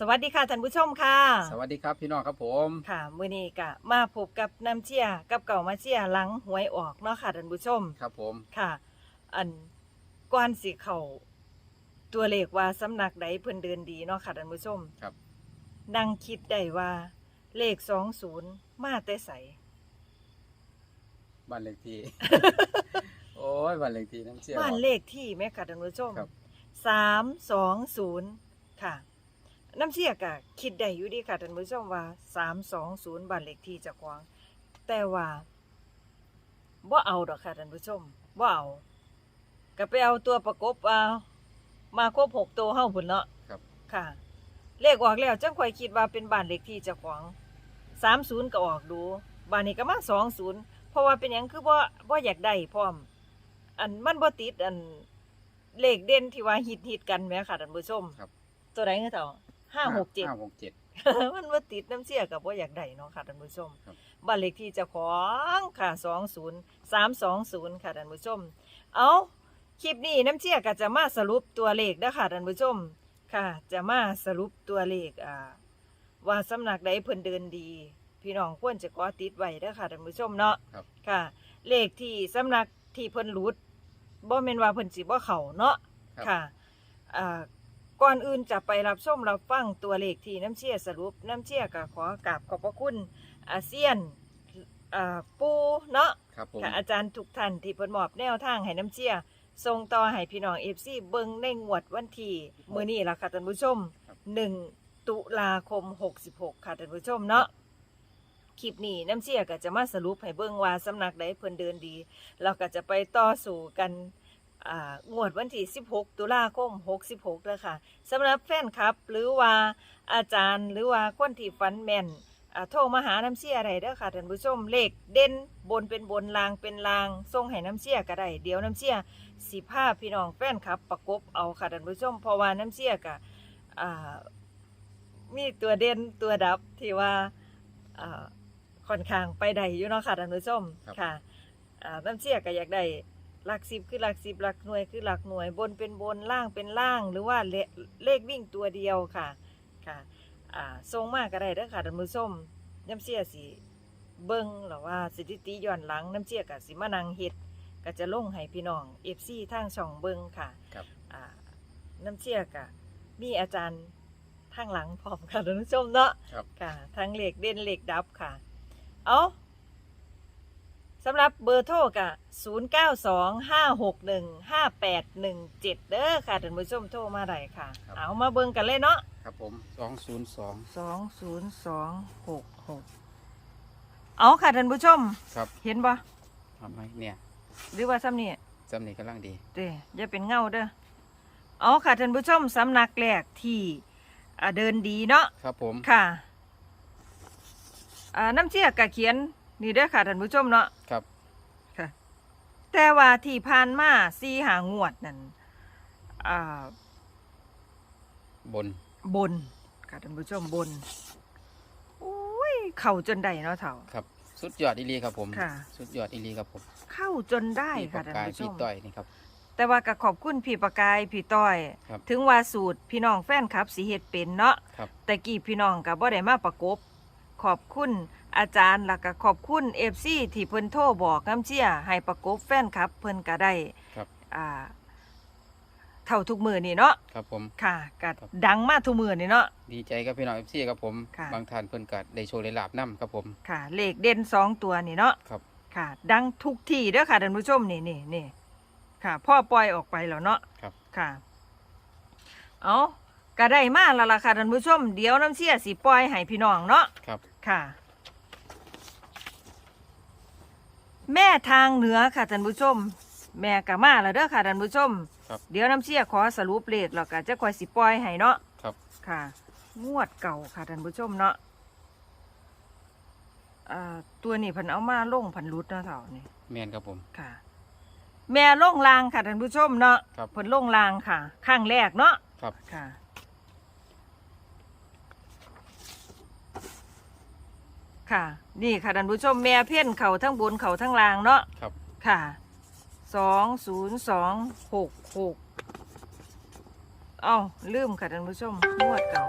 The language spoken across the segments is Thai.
สวัสดีค่ะท่านผู้ชมค่ะ สวัสดีครับพี่น้องครับผม ค่ะมื้อนี้ก็มาพบกับน้ำเชียกับเก่ามาเชียหลังหวยออกเนาะค่ะท่านผู้ชม ครับผม ค่ะ อันก่อนสิเข้าตัวเลขว่าสำนักใดเพิ่นเดินดีเนาะค่ะท่านผู้ชมครับ นั่งคิดได้ว่าเลข20มาแต่ไสบ้านเลขที่ โอ้ยบ้านเลขที่น้ำเชี่ยวบ้านเลขที่แม่ค่ะท่านผู้ชมครับ320ค่ะ น้ำเชี่ยก็คิดได้อยู่ดีค่ะท่านผู้ชมว่า320บ้านเลขที่เจ้าของแต่ว่าบ่เอาดอกค่ะท่านผู้ชมบ่เอาก็ไปเอาตัวประกบเอามาครบหกตัวเฮาพุ่นเนาะครับ ค่ะ เลขออกแล้วจังค่อยคิดว่าเป็นบ้านเลขที่เจ้าของ30ก็ออกดูบ้านนี้ก็มา20เพราะว่าเป็นหยังคือบ่บ่อยากได้พร้อม อันมันบ่ติดอันเลขเด่นที่ว่าฮิตๆกันแหมค่ะท่านผู้ชมครับ ตัวใดคือเต่า ห้าหกเจ็ดห้าหกเจ็ด มันว่าติดน้ำเสียกับว่าอยากได้เนาะค่ะท่านผู้ชมครับ บ้านเลขที่เจ้าของค่ะสองศูนย์สามสองศูนย์ค่ะท่านผู้ชม เอาคลิปนี้น้ำเชี่ยก็จะมาสรุปตัวเลขนะคะท่านผู้ชมค่ะ จะมาสรุปตัวเลขอ่าว่าสำนักใดเพิ่นเดินดี พี่น้องควรจะกอติดไว้เด้อค่ะท่านผู้ชมเนาะครับ ค่ะ เลขที่สำนักที่เพิ่นหลุดบ่แม่นว่าเพิ่นสิบ่เข้าเนาะ ครับ ค่ะอ่า ก่อนอื่นจะไปรับชมรับฟังตัวเลขที่น้ำเชี่ยสรุปน้ำเชี่ยก็ขอกราบขอบพระคุณอาเซียนอ่าปูเนาะครับผมค่ะอาจารย์ทุกท่านที่เพิ่นมอบแนวทางให้น้ำเชี่ยส่งต่อให้พี่น้องเอฟซีเบิ่งในงวดวันที่มื้อนี้ล่ะค่ะท่านผู้ชม 1 ตุลาคม 66 ค่ะท่านผู้ชมเนาะคลิปนี้น้ำเชี่ยก็จะมาสรุปให้เบิ่งว่าสำนักใดเพิ่นเดินดี เราก็จะไปต่อสู่กันอ่า งวดวันที่ 16 ตุลาคม 66เด้อค่ะสำหรับแฟนคลับ หรือว่าอาจารย์หรือว่าคนที่ฟันแม่นอ่าโทรมาหาน้ำเชี่ยอะไรเด้อค่ะท่านผู้ชมเลขเด่นบนเป็นบนลางเป็นลางส่งให้น้ำเชี่ยก็ได้เดี๋ยวน้ำเชี่ยสิพาพี่น้องแฟนคลับ ประกบเอาค่ะท่านผู้ชมเพราะว่าน้ำเชี่ยก็อ่ามีตัวเด่นตัวดับที่ว่าอ่าค่อนข้างไปได้อยู่เนาะค่ะท่านผู้ชมค่ะอ่าน้ำเชี่ยก็อยากได้ หลักสิบคือหลักสิบหลักหน่วยคือหลักหน่วยบนเป็นบนล่างเป็นล่าง หรือว่าเลเลขวิ่งตัวเดียวค่ะค่ะอ่าทรงมากก็ได้เด้อค่ะท่านผู้ชมน้ำเชี่ยสิเบิ้งหรือว่าสถิติย้อนหลังน้ำเชี่ยกับสิมานังเฮ็ดก็จะลงให้พี่น้องเอฟซีทางช่องเบิ้งค่ะครับอ่าน้ำเชี่ยกะมีอาจารย์ทางหลังพร้อมค่ะท่านผู้ชมเนาะครับค่ะทั้งเหล็กเด่นเหล็กดับค่ะ เอา สำหรับเบอร์โทรกะ0 9 2 5 6 1 5 8 1 7 เด้อค่ะท่านผู้ชมโทรมาได้ค่ะ ครับ เอามาเบิ่งกันเลยเนาะครับผมสองศูนย์สอง2 0 2 6 6เอาค่ะท่านผู้ชม ครับเห็นบ่ทำไมเนี่ยหรือว่าซ้ำนี่ จำนี่กำลังดี เด้อย่าเป็นเงาเด้อเอาค่ะท่านผู้ชมสำนักแรกที่อ่าเดินดีเนาะครับผม ค่ะอ่าน้ำเชี่ยกะเขียน นี่เด้อค่ะท่านผู้ชมเนาะครับ ค่ะ แต่ว่าที่ผ่านมาซีหางวดนั่นอ่าบน บนค่ะท่านผู้ชมบนโอ้ยเข้าจนได้เนาะเถ่า ครับ สุดยอดอีหลีครับผม ค่ะ สุดยอดอีหลีครับผมเข้าจนได้พี่ค่ะปากท่านกายผู้ชพี่มต้อยนี่ครับ แต่ว่าก็ขอบคุณพี่ประกายพี่ต้อย ครับถึงว่าสูตรพี่น้องแฟนคลับสีเฮ็ดเป็นเนาะครับ แต่กี้พี่น้องก็บ่ได้มาประกบ ขอบคุณ อาจารย์แล้วก็ขอบคุณ FC ที่เพิ่นโทรบอกน้ำเชี่ยให้ประกบแฟนคลับเพิ่นก็ได้ครับ อ่าเท่าทุกมือนี่เนาะครับผม ค่ะก็ครับ ดังมากทุกมือนี่เนาะ ดีใจกับพี่น้องเอฟซีครับผม ค่ะ บางท่านเพิ่นกัดได้โชว์ได้ลาบน้ำครับผม ค่ะ เลขเด่นสองตัวนี่เนาะครับ ค่ะ ดังทุกที่เด้อค่ะท่านผู้ชมนี่นี่นี่ค่ะ พ่อปล่อยออกไปแล้วเนาะครับ ค่ะ เอาก็ได้มาแล้วล่ะค่ะท่านผู้ชม เดี๋ยวน้ำเชี่ยสิปล่อยให้พี่น้องเนาะครับ ค่ะ แม่ทางเหนือค่ะท่านผู้ชม แม่กะมาแล้วเด้อค่ะท่านผู้ชม ครับเดี๋ยวน้ำเชี่ยขอสรุปเลขแล้วก็จะคอยสิปล่อยให้เนาะครับ ค่ะ งวดเก่าค่ะท่านผู้ชมเนาะอ่าตัวนี้เพันเอามาลงเพันรุดเนาะเถ่านี่ แมนครับผม ค่ะ แม่ลงลางค่ะท่านผู้ชมเนาะครับเพิ่นลงลางค่ะ ข้างแรกเนาะครับ ค่ะ ค่ะ นี่ค่ะท่านผู้ชมแม่เพี้ยนเขาทั้งบนเขาทั้งล่างเนาะครับ ค่ะสองศูนย์สองหกหกเอ้าลืมค่ะท่านผู้ชมนวดเก่า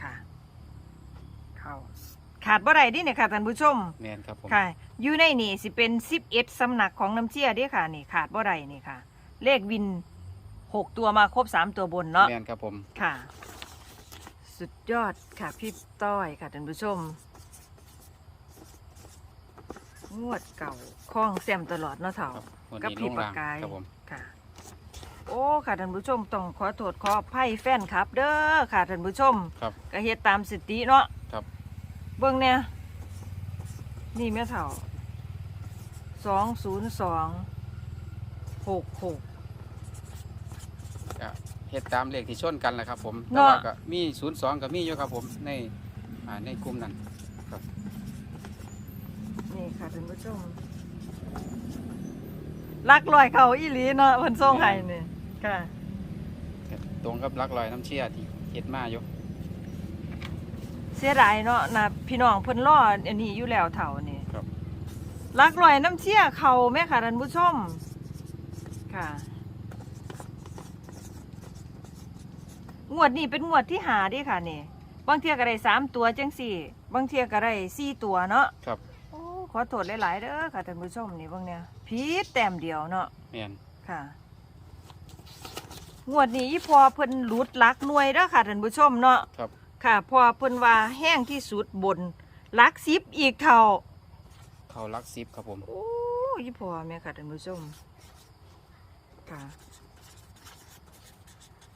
ค่ะเขาขาดบ่อไดดิเนี่ยค่ะท่านผู้ชม แมนครับผมค่ะอยู่ในนี่สิเป็นสิบเอ็ดสำนักของน้ำเชี่ยเด้อค่ะนี่ขาดบ่อไดนี่ค่ะ เลขวินหกตัวมาครบสามตัวบนเนาะแมนครับผม ค่ะ สุดยอดค่ะพี่ต้อยค่ะท่านผู้ชม งวดเก่าคล้องแซมตลอดเนาะเถ่าครับวันกับนี้ลพี่งปากรางกายครับผม ค่ะ โอ้ค่ะท่านผู้ชมต้องขอโทษขออภัยแฟนครับ เด้อค่ะท่านผู้ชมครับ ก็เฮ็ดตามสติเนาะครับ เบิ่งเนี่ยนี่แม่เถ่าสองศูนย์สองหกหกก็ เฮ็ดตามเลขที่ชนกันแหละครับผมเนาะแต่ว่าก็มีศูนย์สองก็มีอยู่ครับผมในอ่าในกลุ่มนั้นนี่ค่ะท่านผู้ชมลักลอยเขาอีหลีเนาะเพิ่นส่งให้นี่ค่ะก็ตรงกับหลักลอยน้ำเชี่ยที่เฮ็ดมาอยู่เสียดายเนาะนะพี่น้องเพิ่นรออันนี้อยู่แล้วเถ่านี่ครับลักลอยน้ำเชี่ยเขาแม่ค่ะท่านผู้ชมค่ะ งวดนี้เป็นงวดที่หาเดิค่ะนี่บางเทียก็ได้สามตัวจังสี่ บางเทียก็ได้สี่ตัวเนาะครับ โอ้ขอโทษหลายๆเด้อค่ะท่านผู้ชมนี่เบางเนี่ยพีดแต้มเดียวเนาะแมนค่ะ งวดนี้อีพอเพิ่นหลุดหลักหน่วยเด้อค่ะท่านผู้ชมเนาะครับค่ะพอเพิ่นว่าแห้งที่สุดบนหลักสิบอีกเท่าเข้าหลักสิบครับผม โอ้ยพอแม่ค่ะท่านผู้ชมค่ะ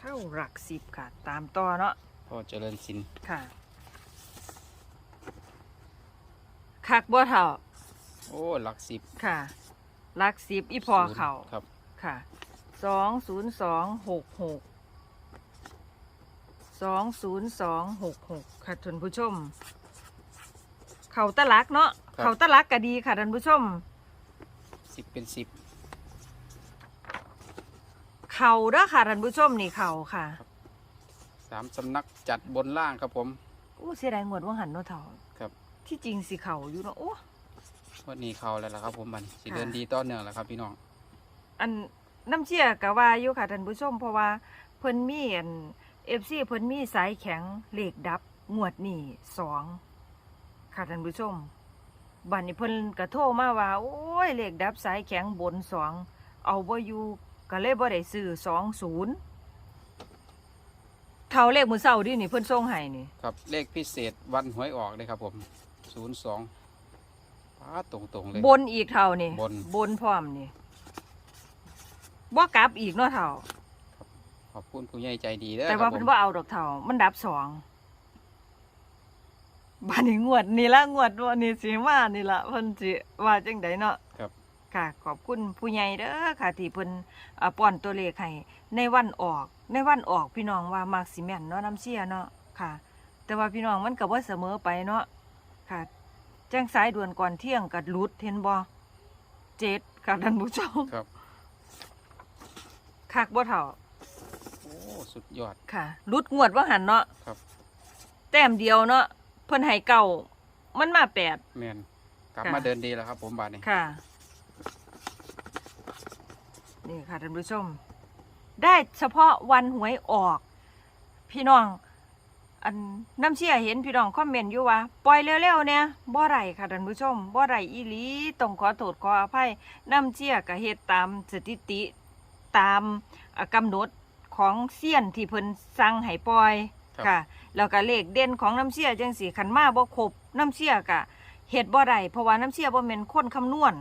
เข้าหลักสิบค่ะ ตามต่อเนาะพอเจริญสินค่ะคักบ่เท่า โอ้หลักสิบค่ะหลักสิบอีพอเขาครับ ค่ะสองศูนย์สองหกหกสองศูนย์สองหกหกค่ะท่านผู้ชม เขาตะลักเนาะเขาตะลักก็ดีค่ะท่านผู้ชมสิบเป็นสิบ เขาเด้อค่ะท่านผู้ชมนี่เขาค่ะสามสำนักจัดบนล่างครับผมโอ้เสียดายงวดว่าหันเนาะเถ่าครับ ที่จริงสิเขาอยู่เนาะโอ้ วันนี้เข้าแล้วล่ะครับผมมันสิค่ะ เดินดีต่อเนื่องแล้วครับพี่น้อง อันน้ำเชี่ยกะว่าอยู่ค่ะท่านผู้ชมเพราะว่าเพิ่นมีอันเอฟซีเพิ่นมีสายแข็งเหล็กดับงวดนี่สองค่ะท่านผู้ชมบัดนี้เพิ่นกระโทรมาว่า โอ้ยเหล็กดับสายแข็งบนสองเอาบ่อยู่ ก็เลยบ่ได้ซื้อสองศูนย์เท่าเลขมือเศร้าดินี่เพิ่นส่งให้นี่ ครับเลขพิเศษวันหวยออกเลยครับผมศูนย์สองป้าตรงตรงๆเลย บนอีกเท่านี่บน บนพร้อมนี่บ่กลับอีกเนาะเท่า ขอบคุณผู้ใหญ่ใจดีเด้อแต่ครัว่าบผเพิ่นม ว่าเอาดอกเถามันดับสองบานนี้งวดนี่ละงวดวันนี้สิมานี่ละเพิ่นสิว่าจังไดเนาะครับ ค่ะ ขอบคุณผู้ใหญ่เด้อค่ะ ที่เพิ่นอ่าป้อนตัวเลขให้ในวันออก ในวันออกพี่น้องว่ามักสิแม่นเนาะน้ำเชี่ยเนาะค่ะ แต่ว่าพี่น้องมันก็บ่เสมอไปเนาะค่ะแจ้งสายด่วนก่อนเที่ยงกัดลุดเห็นบ่เจ็ดค่ะท่านผู้ชมครับคักบ่เท่าโอ้สุดยอดค่ะรุดงวดว่าหันเนาะครับ แต้มเดียวเนาะเพิ่นให้เก่ามันมาแปดแมนกลับค่ะมาเดินดีแล้วครับ ผมบาทนี้ค่ะ นี่ค่ะท่านผู้ชม ได้เฉพาะวันหวยออก พี่น้อง อันน้ำเชี่ยเห็นพี่น้องคอมเมนต์อยู่ว่าปล่อยเร็วๆเนี่ยบ่ไรค่ะท่านผู้ชมบ่ไรอีหลีต้องขอโทษขออภัยน้ำเชี่ยก็เฮ็ดตามสถิติตามอะกำหนดของเสี้ยนที่เพิ่นสั่งให้ปล่อยครับค่ะแล้วก็เลขเด่นของน้ำเชี่ยจังสีขันมาบ่ครบน้ำเชี่ยกะเฮ็ดบ่ได้เพราะว่าน้ำเชี่ยบ่แม่นคนคำนวณ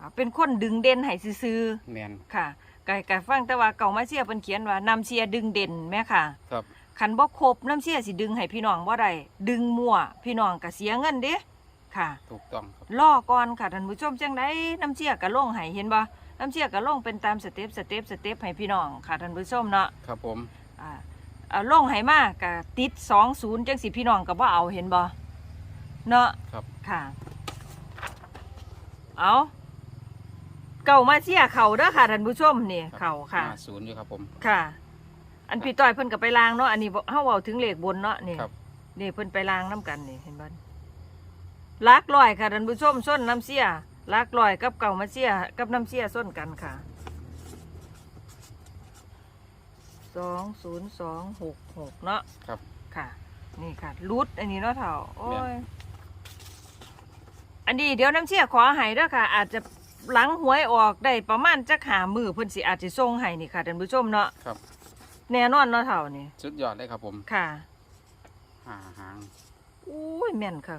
อ่าเป็นคนดึงเด่นให้ซื่อแมนๆค่ะก็ก็ฟังแต่ว่าเก่ามาเชี่ยเพิ่นเขียนว่าน้ำเชี่ยดึงเด่นแม่ค่ะ ครับขันบ่ครบน้ำเชี่ยสิดึงให้พี่น้องบ่ได้ดึงมั่วพี่น้องก็เสียเงินเด้ค่ะถูกต้องครับรอก่อนค่ะท่านผู้ชมจังไดน้ำเชี่ยก็ลงให้เห็นบ่น้ำเชี่ยก็ลงเป็นตามสเต็ปสเต็ปสเต็ปให้พี่น้องค่ะท่านผู้ชมเนาะครับผมอ่าอ่าลงให้มากกะติดสองศูนย์จังสิพี่น้องกับว่าเอาเห็นบ่เนาะครับค่ะ เอา เก่ามาเสียเข่าเด้อค่ะท่านผู้ชมนี่รับเข่าค่ะ ห้ศูนย์อยู่ครับผม ค่ะ อันพี่ต้อยเพิ่นก็ไปล้างเนาะอันนี้เฮาเว้าถึงเลขบนเนาะนี่ครับ นี่เพิ่นไปล้างน้ำกันนี่เห็นบ่ลักลอยค่ะท่านผู้ชมส้นน้ำเสียลักลอยกับเก่ามาเสียกับน้ำเสียส้นกันค่ะสองศูนย์สองหกหกเนาะครับ ค่ะ นี่ค่ะรุดอันนี้เนาะเถ่าโอ้แม่ยนอันนี้เดี๋ยวน้ำเชี่ยขอให้เด้อค่ะ อาจจะ หลังหวยออกได้ประมาณจักหามือเพิ่นสิอาจจะส่งให้นี่ค่ะท่านผู้ชมเนาะครับ แน่นอนเนาะเถ่านี่สุดยอดเลยครับผมค่ะหาหางอุ้ยแม่นค่ะ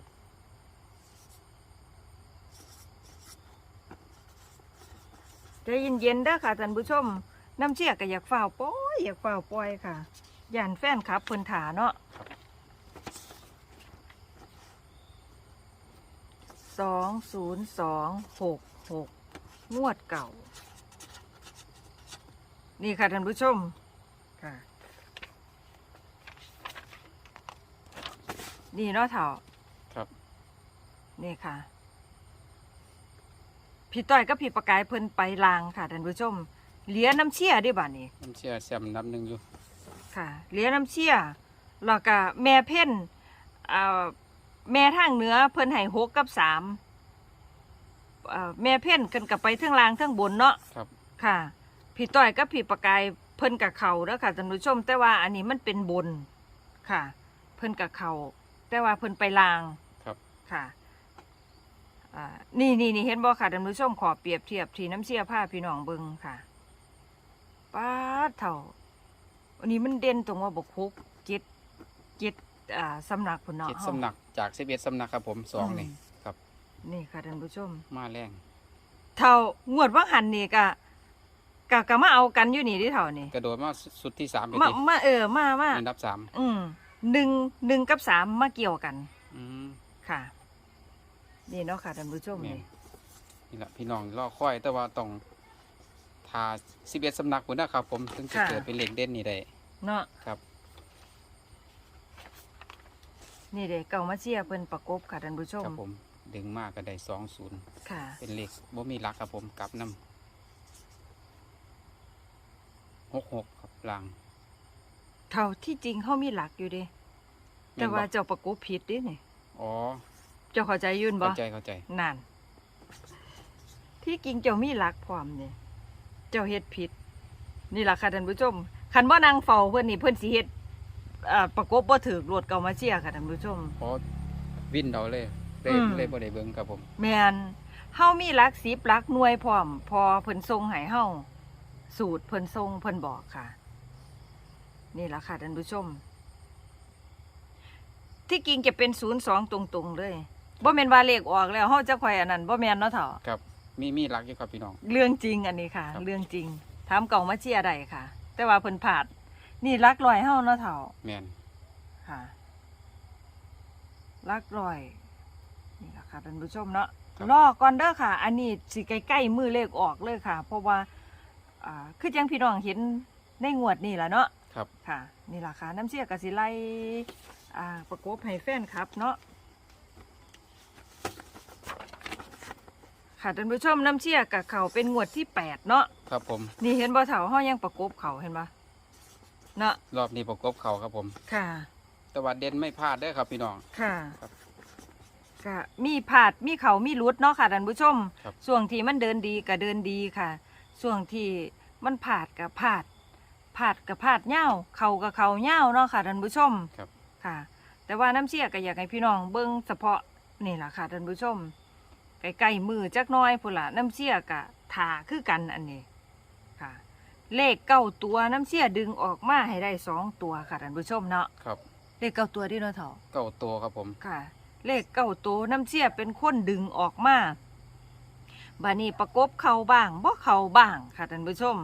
ใจเย็นๆเด้อค่ะท่านผู้ชม น้ำเชี่ยก็อยากฝ้าวปล่อยอยากฝ้าวปล่อยค่ะย่านแฟนครับเพิ่นถาเนาะสองศูนย์สองหก หกงวดเก่า นี่ค่ะท่านผู้ชมค่ะ นี่เนาะเถ่าครับ นี่ค่ะ พี่ต้อยกับพี่ประกายเพิ่นไปลางค่ะท่านผู้ชม เหลียน้ำเชี่ยเด้บ่านี่น้ำเชื่อแซมน้ำหนึ่งอยู่ ค่ะ เหลียน้ำเชี่ยแล้วก็แม่เพ่นอ่าแม่ทางเหนือเพิ่นให้หกกับสามอ่า แม่เพ่นกันกับไปเทั้งลางเทั้งบนเนาะครับ ค่ะพี่ต้อยกับพี่ประกายเพิ่นกับเขาแล้วค่ะท่านผู้ชม แต่ว่าอันนี้มันเป็นบนค่ะ เพิ่นกับเขาแต่ว่าเพิ่นไปลางครับค่ะอ่านี่นี่นี่เห็นบ่ค่ะท่านผู้ชมขอเปรียบเทียบที่น้ำเชี่ยผ้าพี่น้องเบิงค่ะป้าดเท่าอันนี้มันเด่นตรงว่าบกคุกเจ็ดเจ็ดอ่าสำนักพุ่นเนาะเจ็ดเฮาสำนักจากสิบเอ็ดสำนักครับผมสองนี่อืมครับ นี่ค่ะท่านผู้ชม มาแรงเท่างวดว่างหันนี่ก็ก็ก็มาเอากันอยู่นี่ที่เท่านี่กระโดดมาสุดที่สามไปมาดิมาเออมามาอันดับสามอืมหนึ่งหนึ่งกับสามมาเกี่ยวกันอืมค่ะ นี่เนาะค่ะท่านผู้ชมแม่นนี่นี่แหละพี่น้องรอค่อย แต่ว่าต้องทาสิบเอ็ดสำนักพุ่นนะครับ ผมถึงจะเกิดเป็นเหล็กเด่นนี่ได้เนาะครับ นี่เด็กเก่ามาเชียร์เพิ่นประกบค่ะท่านผู้ชม ครับผม ดึงมากก็ได้สองศูนย์ค่ะ เป็นเหล็กบ่มีหลักครับผมกลับน้ำหกหกครับลางเท่าที่จริงเขามีหลักอยู่เดิแต่ว่าเจ้าประกบผิดเดินี่อ๋อ เจ้าเข้าใจอยืนบ่เข้าใจเข้าใจนั่น ที่จริงเจ้ามีหลักพร้อมนี่เจ้าเฮ็ดผิด นี่ล่ะค่ะท่านผู้ชมคันว่านางเฝ้าเพิ่นนี่เพิ่นสิเฮ็ดอ่าประกบบ่ถูกรวดเก่ามาเชียร์ค่ะท่านผู้ชมเพราะวินเอาเลย เลยอืม เลยบ่ได้เบิ่งครับผม แม่นเฮามีหลักสิบหลักหน่วยพร้อม พอเพิ่นทรงให้เฮาสูตรเพิ่นทรงเพิ่นบอกค่ะ นี่ล่ะค่ะท่านผู้ชม ที่จริงจะเป็นศูนย์สองตรงๆเลยบ่แม่นว่าเลขออกแล้วเฮาจะค่อยอันนั้นบ่แม่นเนาะเฒ่าครับ มีมีหลักอยู่ครับพี่น้อง เรื่องจริงอันนี้ค่ะ ครับ เรื่องจริงถามเก่ามาเชียร์ได้ค่ะ แต่ว่าเพิ่นผาด นี่หลักลอยเฮาเนาะเฒ่าแม่นค่ะลักลอยนี่แหละ ค่ะท่านผู้ชมเนาะรอก่อนเด้อค่ะ อันนี้สิใกล้ๆมือเลขออกเลยค่ะ เพราะว่าอ่าคือจังพี่น้องเห็นในงวดนี่แหละเนาะครับ ค่ะ นี่แหละค่ะ น้ำเชี่ยกสิไลอ่าประกบให้แฟนครับเนาะค่ะท่านผู้ชมน้ำเชี่ยกับเขาเป็นงวดที่แปดเนาะครับผม นี่เห็นบ่เถาห้อยังประกบเขาเห็นปะเนาะรอบนี้ประกบเขาครับผม ค่ะ แต่ว่าเด่นไม่พลาดเด้อครับพี่น้อง ค่ะ ครับ ก็มีผาดมีเขามีรุดเนาะค่ะท่านผู้ชมครับช่วงที่มันเดินดีก็เดินดีค่ะช่วงที่มันผาดกับผาดผาดกับผาดเหย้าเขากับเขาเหย้าเนาะค่ะท่านผู้ชมครับ ค่ะ แต่ว่าน้ำเชี่ยก็อยากให้พี่น้องเบิ้งเฉพาะนี่แหละค่ะท่านผู้ชมใกล้ๆมือจักหน้อยพุ่นละน้ำเชี่ยกะถาคือกันอันนี้ค่ะ เลขเก้าตัวน้ำเชี่ยดึงออกมาให้ได้สองตัวค่ะท่านผู้ชมเนาะครับเลขเก้าตัวที่เนาะเถาะเก้าตัวครับผม ค่ะ เลขเก้าตัวน้ำเชี่ยเป็นคนดึงออกมาบานี้ประกบเข่าบ้างบ่เข่าบ้างค่ะท่านผู้ชม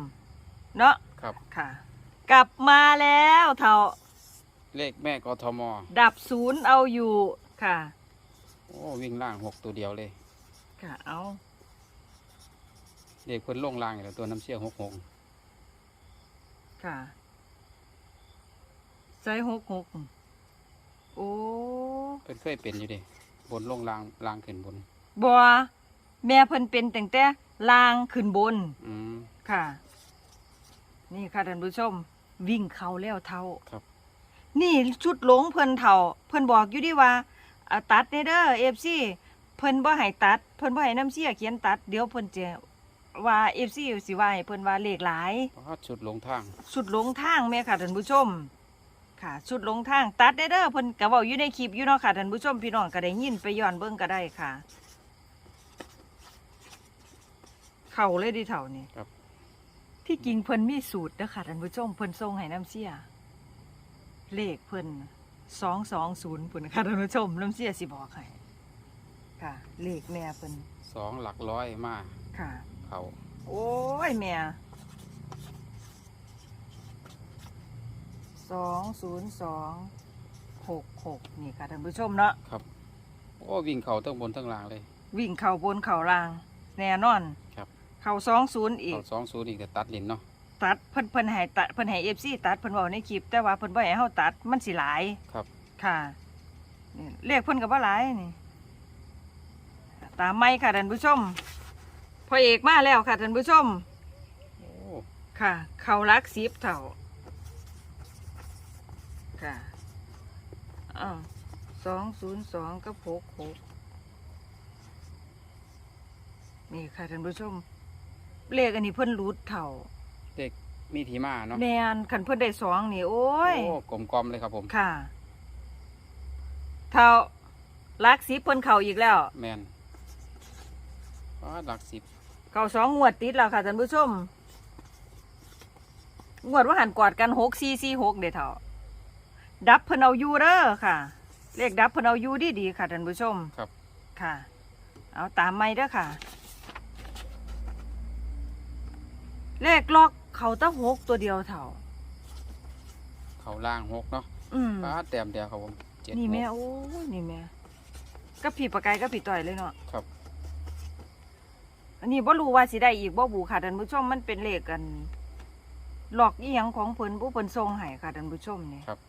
เนาะครับ ค่ะ กลับมาแล้วเท่าเลขแม่กทมดับศูนย์เอาอยู่ค่ะ โอ้วิ่งล่างหกตัวเดียวเลย ค่ะเอาเลขเพิ่นลงล่างอยู่แล้วตัวน้ำเชี่ยหกหกค่ะ ใจหกหก โอ้เพิ่นเคยเป็นอยู่เดิบนลงล่างล่างขึ้นบน บัวแม่เพิ่นเป็นแต่งแต่ลางขึ้นบนอืม ค่ะ นี่ค่ะท่านผู้ชม วิ่งเขาแล้วเท่าครับ นี่ชุดหลงเพิ่นเท่า เพิ่นบอกอยู่ดีว่าอ่าตัดในเด้อเอฟซีเพิ่นบ่ให้ตัด เพิ่นบ่ให้น้ำเสียเขียนตัด เดี๋ยวเพิ่นจะว่าเอฟซีสิว่าให้เพิ่นว่าเลขหลาย เพราะชุดลงทาง สุดหลงทางแม่ค่ะท่านผู้ชม ค่ะชุดลงทางตัดได้เด้อเพิ่นก็เว้าอยู่ในคลิปอยู่เนาะค่ะท่านผู้ชมพี่น้องก็ได้ยินไปย้อนเบิ่งก็ได้ค่ะ เข้าเลยดิเท่านี่ครับ ที่จริงเพิ่นมีสูตรเด้อค่ะท่านผู้ชมเพิ่นส่งให้น้ำเสีย เลขเพิ่น220พุ่นค่ะท่านผู้ชมน้ำเสียสิบอกให้ค่ะ เลขแม่เพิ่นสองหลักร้อยมาค่ะ เขา โอ้ยแม่ สองศูนย์สองหกหกนี่ค่ะท่านผู้ชมเนาะครับโอ้วิ่งเขาทั้งบนทั้งล่างเลย วิ่งเข่าบนเข่าล่าง แน่นอนครับ เข่าสองศูนย์อีก เขาสองศูนย์อีกแต่ตัดลินเนาะตัดเพิ่นเพิ่นให้ตัดเพิ่นให้เอฟซีตัดเพิ่นบอกในคลิป แต่ว่าเพิ่นบ่ให้เฮาตัดมันสิหลาย ครับ ค่ะนี่เลขเพิ่นก็บ่หลายนี่ ตามไม่ค่ะท่านผู้ชมพอเอกมาแล้วค่ะท่านผู้ชม โอ้ ค่ะ เขารักสิบเท่า ค่ะ อ้าวสองศูนย์สองก็หกหกนี่ค่ะท่านผู้ชม เลขอันนี้เพิ่นรูดเท่า เด็กมีทีมาเนาะแมนขันเพิ่นได้สองนี่ โอ้ย โอ้กลมกลอมๆเลยครับผม ค่ะเท่ารักสิบเพิ่นเข่าอีกแล้ว แมนว้าหลักสิบเข่าสองงวดติดแล้วค่ะท่านผู้ชม งวดว่าหันกอดกันหกสี่สี่หกเด้เท่า ดับเพิ่นเอาอยู่เด้อค่ะ เลขดับเพิ่นเอาอยู่ดีดีๆค่ะท่านผู้ชมครับ ค่ะ เอาตามไม่เด้อค่ะ เลขล็อกเขาตั้งหกตัวเดียวเท่า เขาล่างหกเนาะอืม ป้าดแต้มเดียวครับผมเจ็ดนี่แม่หก โอ้ยนี่แม่ก็ผีปากไก่ก็ผีต่อยเลยเนาะครับ อันนี้บ่รู้ว่าสิได้อีกบ่บูค่ะท่านผู้ชมมันเป็นเลขกัน หลอกอีหยังของเพิ่นผู้เพิ่นทรงให้ค่ะท่านผู้ชมนี่ครับ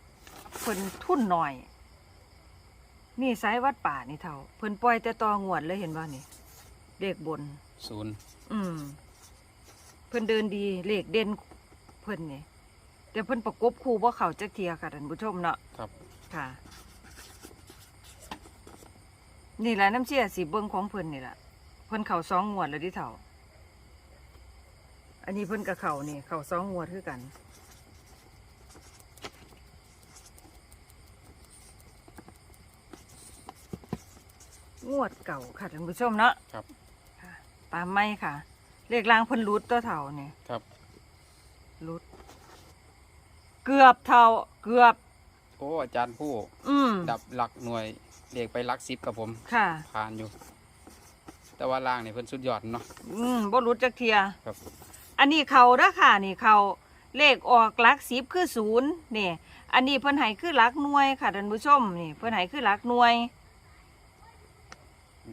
เพิ่นทุนหน่อย นี่สายวัดป่านี่เท่า เพิ่นปล่อยแต่ตองวดเลยเห็นบ่นี่เลขบน ศูนย์อืม เพิ่นเดินดีเลขเด่นเพิ่นนี่แต่เพิ่นประกบคู่บ่เข้าจักเทียค่ะท่านผู้ชมเนาะ ครับ ค่ะ นี่แหละน้ำเชี่ยสีเบิ้งของเพิ่นนี่แหละเพิ่นเข่าสองงวดแล้วที่เถ่า อันนี้เพิ่นกับเข่านี่เข่าสองงวดคือกัน งวดเก่าค่ะท่านผู้ชมเนาะครับ ค่ะตามไม่ค่ะ เลขรางเพิ่นรุดตัวเถ่านี่ครับรุดเกือบเท่าเกือบ โอ้อาจารย์ผู้อืมดับหลักหน่วยเด็กไปหลักสิบครับผมค่ะ ผ่านอยู่ แต่ว่าล่างนี่เพิ่นสุดยอดเนาะ อืมบ่รู้จักเทียครับ อันนี้เขาเด้อค่ะ นี่เขาเลขออกหลักสิบคือศูนย์นี่อันนี้เพิ่นให้คือหลักหน่วยค่ะท่านผู้ชมนี่เพิ่นให้คือหลักหน่วย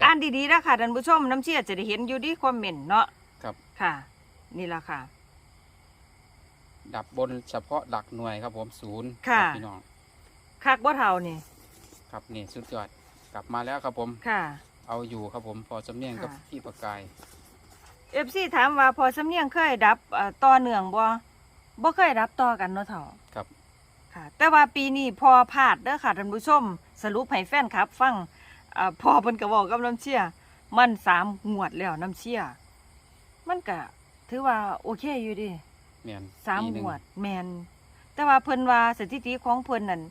อ่านดีๆนะค่ะท่านผู้ชมน้ำเชี่ยจะได้เห็นอยู่ที่คอมเมนต์เนาะครับ ค่ะ นี่ละค่ะ ดับบนเฉพาะหลักหน่วยครับผมศูนย์ค่ะ รับพี่น้องคักบ่เท่านี่ครับนี่สุดยอดกลับมาแล้วครับผม ค่ะ เอาอยู่ครับผมพอจำเนียงกับค่ะ พี่ประกาย เอฟซีถามว่าพอสำเนียงเคยดับเอ่อต่อเนื่องบ่บ่เคยดับต่อกันเนาะเท่าครับ ค่ะ แต่ว่าปีนี้พอพลาดเด้อค่ะท่านผู้ชม สรุปให้แฟนครับ ฟัง อ่าพอเพิ่นก็บอกกับน้ำเชี่ยมันสามงวดแล้วน้ำเชี่ยมันก็ถือว่าโอเคอยู่เดิเมียนสามปีหงนึ่งวดแมนแต่ว่าเพิ่นว่าสถิติของเพิ่นนั่น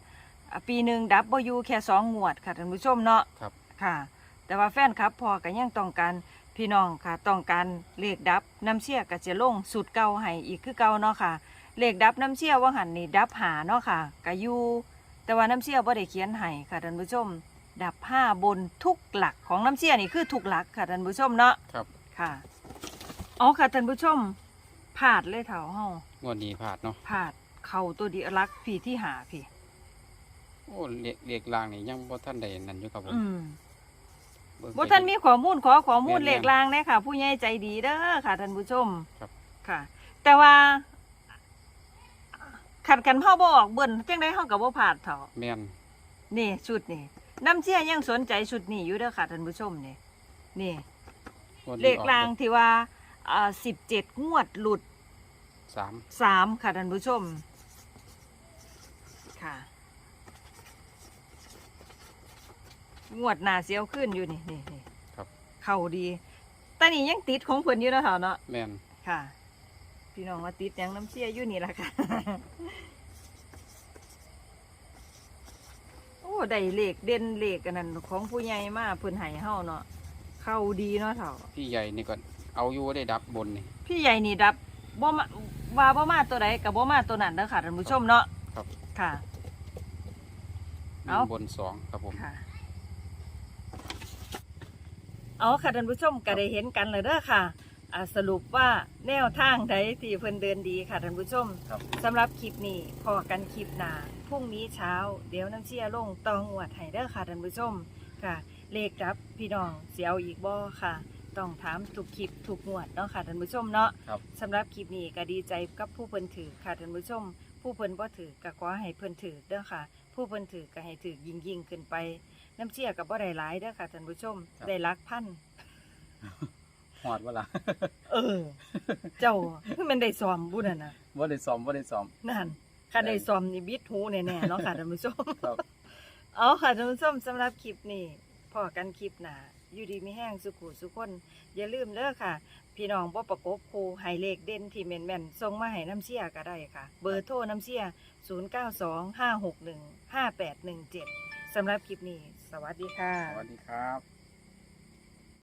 อ่าปีหนึ่งดับบ่อยู่แค่สองงวดค่ะท่านผู้ชมเนาะ ครับ ค่ะ แต่ว่าแฟนครับพอก็ยังต้องการพี่น้องค่ะ ต้องการเลขดับน้ำเชี่ยก็จะลงสูตรเก่าให้อีกคือเก่าเนาะค่ะ เลขดับน้ำเชี่ยว่าหันนี่ดับหาเนาะค่ะกะยูแต่ว่าน้ำเชี่ยบ่ได้เขียนให้ค่ะท่านผู้ชม ดับห้าบนทุกหลักของน้ำเชี่ยนี่คือทุกหลักค่ะท่านผู้ชมเนาะครับ ค่ะอ๋อค่ะท่านผู้ชมพลาดเลยเถาเฮางวดนี้ผ่านเนาะพลาดเข่าตัวเดียวรักพี่ที่หาพี่ โอ้เรียกเรียกลางนี่ยังบ่ท่านใดนั่นอยู่ครับผมอืมเบิ่งบ่ไปท่านมีข้อมูลขอข้อมูลแม่นๆเลขลางเนี่ยค่ะ ผู้ใหญ่ใจดีเด้อค่ะท่านผู้ชมครับ ค่ะ แต่ว่าขัดกันเฮาบ่ออกเบิ่นจังได๋เฮาก็บ่พลาดเถาแม่นนี่ชุดนี่ น้ำเชี่ยยังสนใจชุดนี้อยู่เด้อค่ะท่านผู้ชมนี่นี่งวดนี้เลขรางที่ว่าอ่าสิบเจ็ดงวดหลุดสามสามค่ะท่านผู้ชม ค่ะ งวดหนาเสียวขึ้นอยู่นี่นี่นี่ครับ เข่าดี แต่นี่ยังติดของเพิ่นอยู่เนาะเถาเนาะแม่นค่ะ พี่น้องว่าติดหยังน้ำเชี่ยอยู่นี่ล่ะค่ะ ได้เลขเด่นเลขอันนั้นของผู้ใหญ่มาเพิ่นให้เฮาเนาะเข้าดีเนาะเฒ่าพี่ใหญ่นี่ก็เอาอยู่ได้ดับบนนี่ พี่ใหญ่นี่ดับบ่มาว่าบ่มาตัวใดกับบ่มาตัวนั้นเด้อค่ะท่านผู้ชมเนาะครับ ค่ะหเอ้านึ่งบนสองครับผม ค่ะ เอาค่ะท่านผู้ชมก็ได้เห็นกันเลยเด้อค่ะอ่าสรุปว่าแนวทางใดที่เพิ่นเดินดีค่ะท่านผู้ชมครับ สำหรับคลิปนี้พอกันคลิปหน้า พรุ่งนี้เช้า เดี๋ยวน้ำเชียลงตองวดให้เด้อค่ะท่านผู้ชมค่ะ เลขรับพี่น้องเสียวอีกบ่ค่ะ ต้องถามทุกคลิปทุกงวดเนาะค่ะท่านผู้ชมเนาะครับ สำหรับคลิปนี้ก็ดีใจกับผู้เพิ่นถือค่ะท่านผู้ชม ผู้เพิ่นบ่ถือก็ขอให้เพิ่นถือเด้อค่ะ ผู้เพิ่นถือก็ให้ถือยิ่งยิ่งๆขึ้นไปน้ำเชี่ยก็บ่ได้หลายเด้อค่ะท่านผู้ชมครับ ได้หลักพัน หอดเวลา เออ เจ้าคือมันได้ซ้อมบุญน่ะนะ ว่าได้ซ้อมว่าได้ซ้อมนั่น ค่ะได้ซ้อมนี่บิดหูแน่ๆเนาะค่ะท่านผู้ชมครับ เอาค่ะท่านผู้ชมสำหรับคลิปนี้พอกันคลิปหน้าอยู่ดีมีแห้งสุขุสุขคน อย่าลืมเด้อค่ะ พี่น้องบ่ประกบครูให้เลขเด่นที่แม่นๆส่งมาให้น้ำเชี่ยก็ได้ค่ะ เบอร์โทรน้ำเชี่ย0925615817สำหรับคลิปนี้ สวัสดีค่ะ สวัสดีครับ